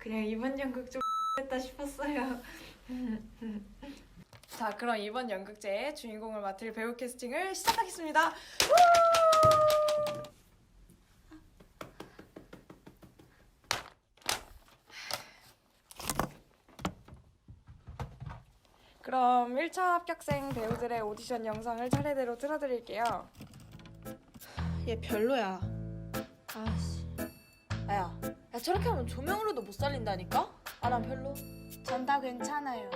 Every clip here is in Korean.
그냥 이번 연극 좀 했다 싶었어요. 자, 그럼 이번 연극제의 주인공을 맡을 배우 캐스팅을 시작하겠습니다. 그럼 1차 합격생 배우들의 오디션 영상을 차례대로 틀어드릴게요. 얘 별로야. 아씨. 야, 야 저렇게 하면 조명으로도 못 살린다니까? 아, 난 별로. 전 다 괜찮아요.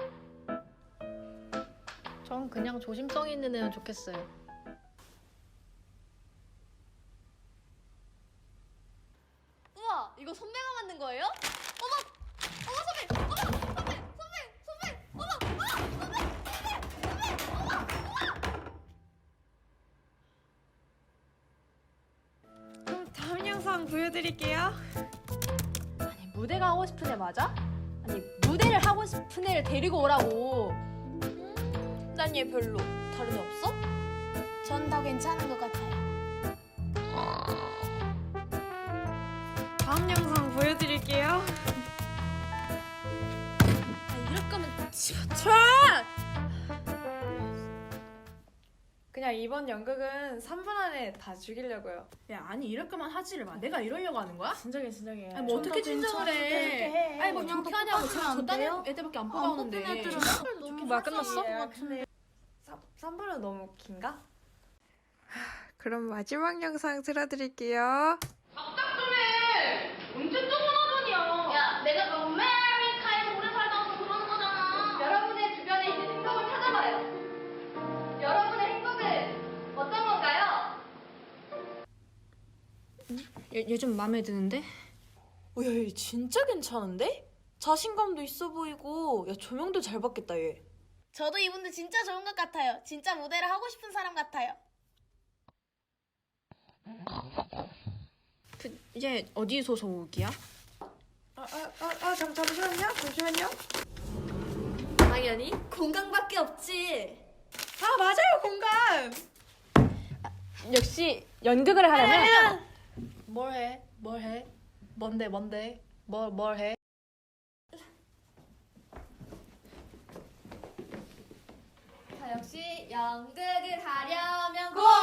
전 그냥 조심성 있는 애면 좋겠어요. 우와, 이거 선배가 만든 거예요? 어머, 어머 선배, 어머! 선배, 선배, 선배, 어머, 어머, 선배, 선배, 선배, 어머, 그럼 다음 영상 보여드릴게요. 무대가 하고 싶은 애 맞아? 아니, 무대를 하고 싶은 애를 데리고 오라고. 음, 난얘 별로. 다른 애 없어? 전 다 괜찮은 것 같아요. 다음 영상 보여드릴게요. 아, 이럴 거면 집어쳐! 그냥 이번 연극은 3분 안에 다 죽이려고요. 야, 아니, 이럴 거면 하지를 마. 내가 이러려고 하는 거야? 진정해, 진정해. 아니, 뭐 어떻게 진정을 해? 아니, 뭐 그냥 좋게 하냐고. 똑같으면 안 저딴? 애들밖에 안안 뽑아오는데. 뽑힌 애들은 너무 뭐야, 끝났어? 3, 분은 너무 긴가? 그럼 마지막 영상 틀어드릴게요. 야, 얘, 얘 좀 마음에 드는데? 어, 야, 얘 진짜 괜찮은데? 자신감도 있어 보이고, 야, 조명도 잘 받겠다, 얘. 저도 이분들 진짜 좋은 것 같아요. 진짜 무대를 하고 싶은 사람 같아요. 그, 얘 어디 소속이야? 아, 아, 아, 아 잠, 잠시만요. 잠시만요. 당연히. 공강밖에 없지. 아, 맞아요, 공감. 역시 연극을 하려면 뭘 해? 뭘 해? 뭔데 뭔데? 뭘 뭘 해? 자, 역시 연극을 하려면 공간을